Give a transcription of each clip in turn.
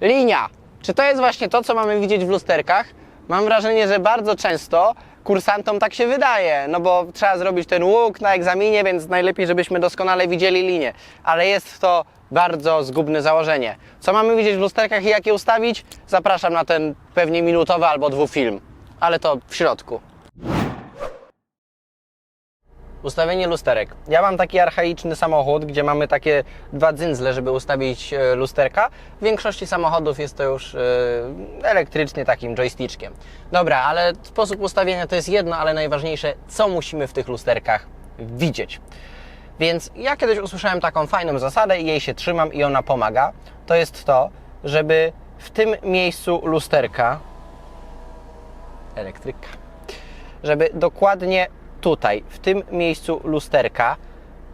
Linia. Czy to jest właśnie to, co mamy widzieć w lusterkach? Mam wrażenie, że bardzo często kursantom tak się wydaje, no bo trzeba zrobić ten łuk na egzaminie, więc najlepiej, żebyśmy doskonale widzieli linię. Ale jest to bardzo zgubne założenie. Co mamy widzieć w lusterkach i jak je ustawić? Zapraszam na ten pewnie minutowy albo dwu film, ale to w środku. Ustawienie lusterek. Ja mam taki archaiczny samochód, gdzie mamy takie dwa dzyndzle, żeby ustawić e, lusterka. W większości samochodów jest to już e, elektrycznie takim joystickiem. Dobra, ale sposób ustawienia to jest jedno, ale najważniejsze, co musimy w tych lusterkach widzieć. Więc ja kiedyś usłyszałem taką fajną zasadę i jej się trzymam i ona pomaga. To jest to, żeby w tym miejscu lusterka elektryka żeby dokładnie tutaj, w tym miejscu lusterka,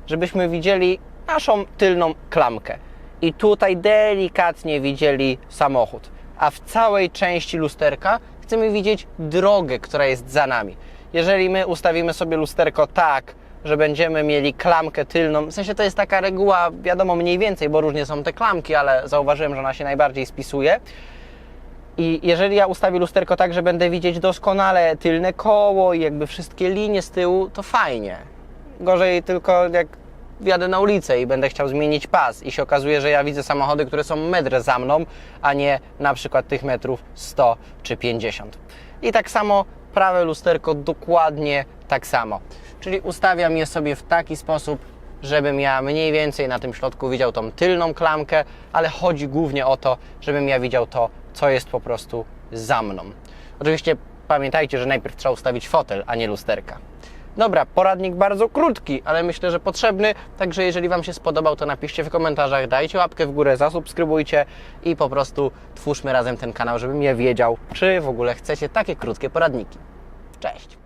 żebyśmy widzieli naszą tylną klamkę. I tutaj delikatnie widzieli samochód. A w całej części lusterka chcemy widzieć drogę, która jest za nami. Jeżeli my ustawimy sobie lusterko tak, że będziemy mieli klamkę tylną, w sensie to jest taka reguła, wiadomo mniej więcej, bo różnie są te klamki, ale zauważyłem, że ona się najbardziej spisuje. I jeżeli ja ustawię lusterko tak, że będę widzieć doskonale tylne koło i jakby wszystkie linie z tyłu, to fajnie. Gorzej tylko jak wjadę na ulicę i będę chciał zmienić pas i się okazuje, że ja widzę samochody, które są metr za mną, a nie na przykład tych metrów 100 czy 50. I tak samo prawe lusterko dokładnie tak samo. Czyli ustawiam je sobie w taki sposób, żebym ja mniej więcej na tym środku widział tą tylną klamkę, ale chodzi głównie o to, żebym ja widział to, co jest po prostu za mną. Oczywiście pamiętajcie, że najpierw trzeba ustawić fotel, a nie lusterka. Dobra, poradnik bardzo krótki, ale myślę, że potrzebny. Także jeżeli Wam się spodobał, to napiszcie w komentarzach, dajcie łapkę w górę, zasubskrybujcie i po prostu twórzmy razem ten kanał, żebym ja wiedział, czy w ogóle chcecie takie krótkie poradniki. Cześć!